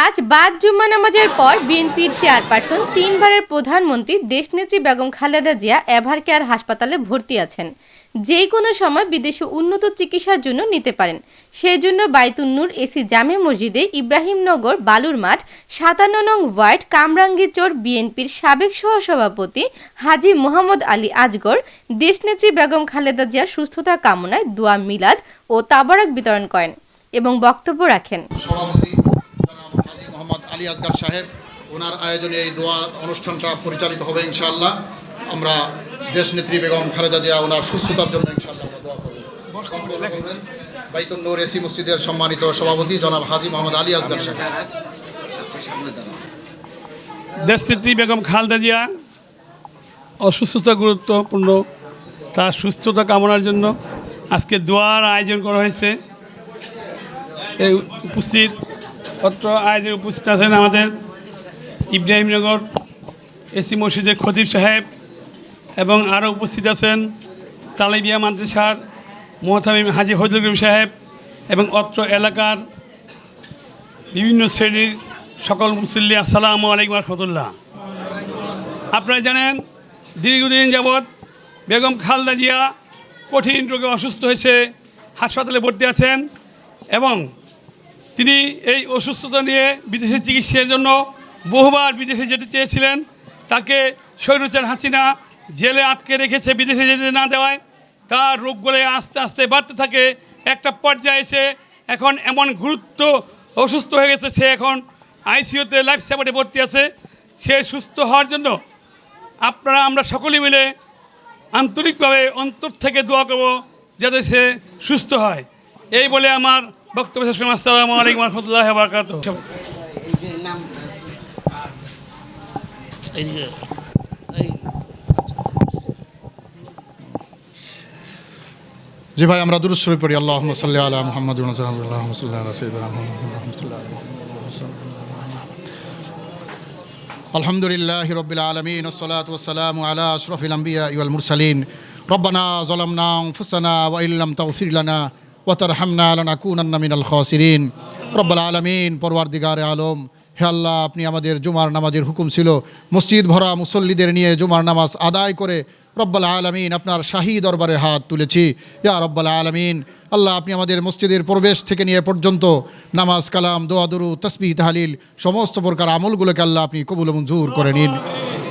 আজ বাদ জুম্মা নামাজের পর বিএনপির চেয়ারপারসন তিনবারের প্রধানমন্ত্রী দেশনেত্রী বেগম খালেদা জিয়া এভার কেয়ার হাসপাতালে ভর্তি আছেন। যে কোনো সময় বিদেশে উন্নত চিকিৎসার জন্য নিতে পারেন। সেই জন্য বাইতুন্নুর এসি জামে মসজিদে ইব্রাহিমনগর বালুর মাঠ, সাতান্ন নং ওয়ার্ড কামরাঙ্গীচর বিএনপির সাবেক সহসভাপতি হাজি মোহাম্মদ আলী আজগর, দেশনেত্রী বেগম খালেদা জিয়ার সুস্থতা কামনায় দোয়া মিলাদ ও তাবারক বিতরণ করেন এবং বক্তব্য রাখেন। আলী আসগার সাহেব ওনার আয়োজনে এই দোয়া অনুষ্ঠানটা পরিচালিত হবে ইনশাআল্লাহ। আমরা দেশনেত্রী বেগম খালেদা জিয়া ওনার সুস্থতার জন্য ইনশাআল্লাহ আমরা দোয়া করব। বাইতুল নূর এসি মসজিদের সম্মানিত সভাপতি জনাব হাজি মোহাম্মদ আলী আসগার সাহেব। দেশনেত্রী বেগম খালেদা জিয়া অসুস্থতা গুরুত্বপূর্ণ তার সুস্থতা কামনার জন্য আজকে দোয়ার আয়োজন করা হয়েছে। এই উপস্থিত অত্র আয়োজনে উপস্থিত আছেন আমাদের ইব্রাহিমনগর এসি মসজিদের খতিব সাহেব এবং আরও উপস্থিত আছেন তালেবিয়া মাদ্রাসার মোহতামিম হাজি হজরুল সাহেব এবং অত্র এলাকার বিভিন্ন শ্রেণির সকল মুসল্লি, আসসালামু আলাইকুম রহমতুল্লাহ। আপনারা জানেন, দীর্ঘদিন যাবৎ বেগম খালদা জিয়া কঠিন রোগে অসুস্থ হয়েছে, হাসপাতালে ভর্তি আছেন এবং তিনি এই অসুস্থতা নিয়ে বিদেশে চিকিৎসার জন্য বহুবার বিদেশে যেতে চেয়েছিলেন। তাকে সৈরুচার হাসিনা জেলে আটকে রেখেছে, বিদেশে যেতে না দেওয়ায়। তার রোগগুলো আস্তে আস্তে বাড়তে থাকে। একটা পর্যায়ে এসে এখন এমন গুরুত্ব অসুস্থ হয়ে গেছে, সে এখন আইসিইউতে লাইফ সাপোর্টে ভর্তি আছে। সে সুস্থ হওয়ার জন্য আপনারা আমরা সকলে মিলে আন্তরিকভাবে অন্তর থেকে দোয়া করব যাতে সে সুস্থ হয়। এই বলে আমার বক্তব্য শেষ করলাম। আসসালামু আলাইকুম রহমতুল্লাহ বারকাত এই যে নাম এইদিকে এই জি ভাই আমরা দুরুদ শরীফ পড়ি। আল্লাহ সাল্লি আলা মুহাম্মদ আলহামদুলিল্লাহ রবিল আলমিন ওসলাত ওসালাম আলা আশরফিল আম্বিয়া ইউল মুরসালিন। রব্বানা জলামনা ফুসানা ওয়াইল্লাম তাগফির লানা মিনাল আলমিন পরওয়ার দিগারে আলম। হে আল্লাহ, আপনি আমাদের জুমার নামাজের হুকুম ছিল। মসজিদ ভরা মুসল্লিদের নিয়ে জুমার নামাজ আদায় করে রব্বাল আলমিন আপনার শাহী দরবারে হাত তুলেছি। ইয়া রব্বাল আলমিন, আল্লাহ, আপনি আমাদের মসজিদের প্রবেশ থেকে নিয়ে পর্যন্ত নামাজ, কালাম দোয়াদুরু তসবি তাহালিল সমস্ত প্রকার আমলগুলোকে আল্লাহ আপনি কবুল মঞ্জুর করে নিন।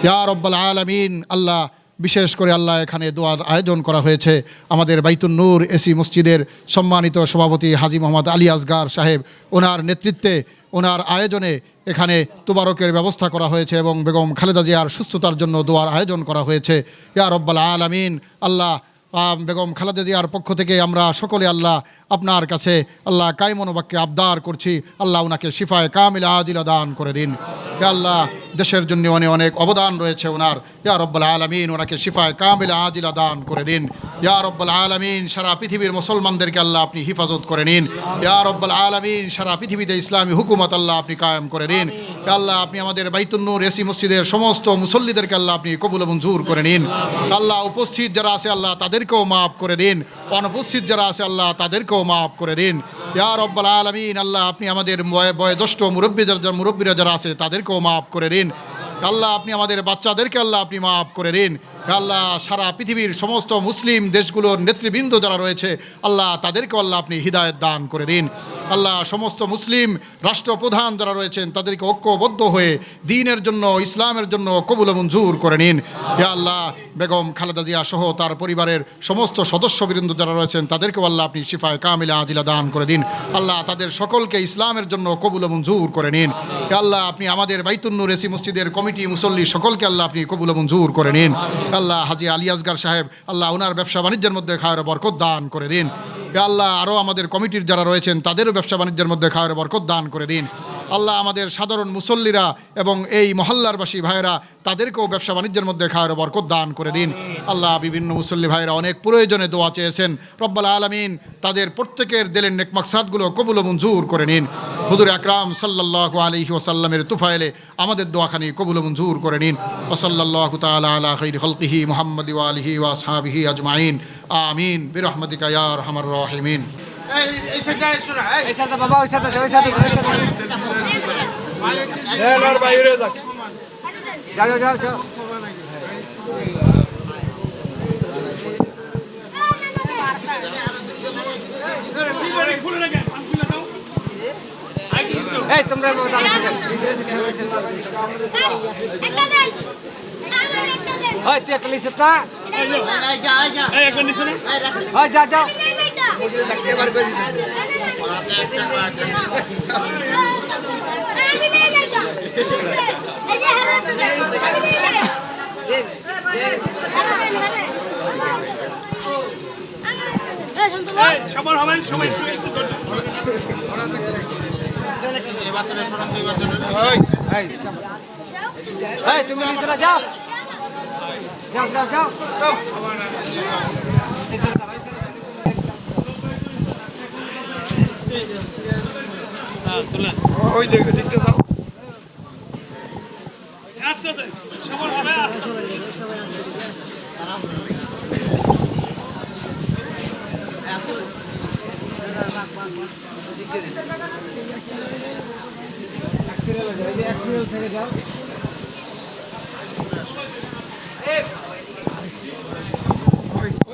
ইয়া রব্বাল আলমিন, আল্লাহ বিশেষ করে আল্লাহ এখানে দোয়ার আয়োজন করা হয়েছে। আমাদের বাইতুন নূর এসি মসজিদের সম্মানিত সভাপতি হাজি মোহাম্মদ আলী আসগার সাহেব, ওনার নেতৃত্বে ওনার আয়োজনে এখানে তুবারকের ব্যবস্থা করা হয়েছে এবং বেগম খালেদা জিয়ার সুস্থতার জন্য দোয়ার আয়োজন করা হয়েছে। ইয়া রব্বাল আমিন আল্লাহ বেগম খালেদা জিয়ার পক্ষ থেকে আমরা সকলে আল্লাহ আপনার কাছে আল্লাহ কায়মনোবাক্যে আবদার করছি। আল্লাহ ওনাকে শিফায় কামিল আদিলা দান করে দিন। আল্লাহ, দেশের জন্য অনেক অনেক অবদান রয়েছে ওনার ইয়া রব্বাল আলমিন ওনাকে শিফায় কামিল আদিলা দান করে দিন। ইয়া রব্বাল আলমিন সারা পৃথিবীর মুসলমানদেরকে আল্লাহ আপনি হিফাজত করে নিন। ইয়া রব্বাল আলমিন সারা পৃথিবীতে ইসলামী হুকুমত আল্লাহ আপনি কায়েম করে দিন। আল্লাহ, আপনি আমাদের বাইতুন্নুর এসি মসজিদের সমস্ত মুসল্লিদেরকে আল্লাহ আপনি কবুল মঞ্জুর করে নিন। আল্লাহ, উপস্থিত যারা আছে আল্লাহ তাদেরকেও মাফ করে দিন। অনুপস্থিত যারা আছে, আল্লাহ তাদেরকেও মাফ করে দিন। ইয়া রব্বাল আলমিন, আল্লাহ আপনি আমাদের বয়- বয়োজ্যেষ্ঠ মুরব্বী, যারা মুরব্বীরা যারা আছে, তাদেরকেও মাফ করে দিন। আল্লাহ আপনি আমাদের বাচ্চাদেরকে আল্লাহ আপনি মাফ করে দিন। আল্লাহ সারা পৃথিবীর সমস্ত মুসলিম দেশগুলোর নেতৃবৃন্দ যারা রয়েছে, আল্লাহ তাদেরকেও আল্লাহ আপনি হৃদায়ত দান করে দিন। আল্লাহ, সমস্ত মুসলিম রাষ্ট্রপ্রধান যারা রয়েছেন, তাদেরকে ঐক্যবদ্ধ হয়ে দিনের জন্য, ইসলামের জন্য কবুল মঞ্জুর করে নিন। হে আল্লাহ, বেগম খালেদা জিয়া সহ তার পরিবারের সমস্ত সদস্যবৃন্দ যারা রয়েছেন, তাদেরকেও আল্লাহ আপনি শিফায় কামিলা আজিলা দান করে দিন। আল্লাহ তাদের সকলকে ইসলামের জন্য কবুল মঞ্জুর করে নিন। আল্লাহ, আপনি আমাদের বাইতুন্নুর এসি মসজিদের কমিটি, মুসল্লি সকলকে আল্লাহ আপনি কবুল মঞ্জুর করে নিন। আল্লাহ, হাজি আলী আসগার সাহেব, আল্লাহ ওনার ব্যবসা বাণিজ্যের মধ্যে খায়ের বরকত দান করে দিন। আল্লাহ আরও আমাদের কমিটির যারা রয়েছেন, তাদেরও ব্যবসা বাণিজ্যের মধ্যে খায়ের বরকত দান করে দিন। আল্লাহ আমাদের সাধারণ মুসল্লিরা এবং এই মহল্লারবাসী ভাইরা তাদেরকেও ব্যবসা বাণিজ্যের মধ্যে খায়ের বরকত দান করে দিন। আল্লাহ বিভিন্ন মুসল্লি ভাইরা অনেক প্রয়োজনে দোয়া চেয়েছেন। রব্বাল আলমিন তাদের প্রত্যেকের দিলের নেক মাকসাদগুলো কবুল মঞ্জুর করে নিন। হুজুর আকরাম সাল্লাহ আলহি ওসাল্লামের তুফাইলে আমাদের দোয়াখানি কবুল মঞ্জুর করে নিন। ওসল্লাহ তালা আলা খৈর হলকিহি মোহাম্মদ আলহি ওয়া সাহাবিহি আজমাইন। আমিন বিরহমদিকা ইয়া রহমার রাহিমিন এই এই সাইডটা শোনা এই সাইডটা বাবা ওই সাইডটা ওই সাইডটা ওই সাইডটা দেন আর বাইরে যাক যাও যাও যাও খুলে রাখেন পান খুলে দাও এই তোমরা হয় নিচে না। হয় যা যাও। সবার হবেন সবাই। ওই তুমি লিখিস না যাও। যাও যাও যাও। যাও। ওই দেখে দেখতে যাও আস্তে আস্তে সবার হবে আস্তে আস্তে। ওই এদিক যান ওই এই কোয়ার্টারে দিয়ে দেন তো এসে রেখা এসে রেখা এই ডোয়ার কোয়ার্টারে দিয়ে দেন এসে রেখা এসে রেখা ওই যে দেন ওই আপনি দিন